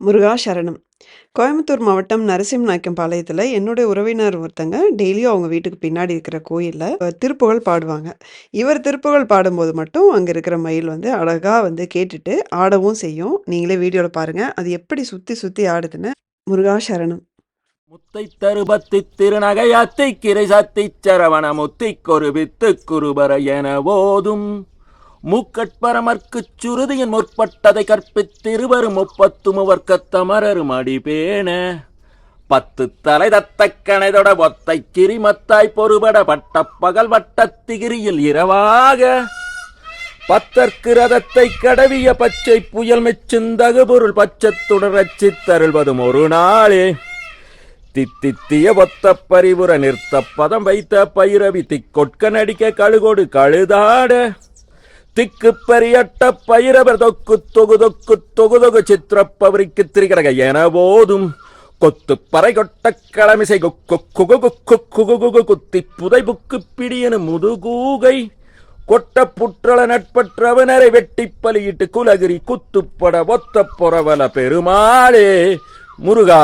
முருகா சரணம். கோயம்புத்தூர் மாவட்டம் நரசிம்மநாயக்கன்பாளையத்தில என்னுடைய உறவினர் ஒருத்தங்க டெய்லியும் அவங்க வீட்டுக்கு பின்னாடி இருக்கிற கோயிலில் திருப்புகழ் பாடுவாங்க. இவர் திருப்புகழ் பாடும்போது மட்டும் அங்கே இருக்கிற மயில் வந்து அழகாக வந்து கேட்டுட்டு ஆடவும் செய்யும். நீங்களே வீடியோவில் பாருங்கள் அது எப்படி சுற்றி சுற்றி ஆடுதுன்னு. முருகா சரணம். முத்தை தருபத்தி திருநகையாத்திக் கிரை சத்தி சரவண முத்திக்கொரு வித்துக் குருபர என ஓதும் மூக்கட்பரமர்க்குச் சுருதியின் முற்பட்டதை கற்பித்திருவரும் முப்பத்து முவர்க்கத்தமரரும் அடிபேண பத்து தலை தத்தக் கணைதொட ஒத்தை கிரிமத்தாய் பொறுபட பட்ட பகல் வட்டத்திகிரியில் இரவாக. பத்தற்கு ரதத்தை கடவிய பச்சை புயல் மெச்சுந்தகு பொருள் பச்சத்துடன் ரச்சித்தருள்வதும் ஒரு நாளே. தித்தித்திய ஒத்த பரிவுர நிறுத்த பதம் வைத்த பைரவி திக்கொட்க நடிக்க கழுகோடு கழுதாட. திக்கு பெரியட்ட பயிரவர் தொக்கு தொகு தொக்கு தொகு தொகு சித்திரப்பவரிக்கு திரிகடக என போதும் கொத்து பறை கொட்ட களமிசை குத்தி புதை புக்கு பிடியனு முதுகூகை கொட்ட புற்றள நட்பற்றவனரை வெட்டி பலியிட்டு குலகிரி குத்துப்பட ஒத்த பொறவல பெருமாளே முருகா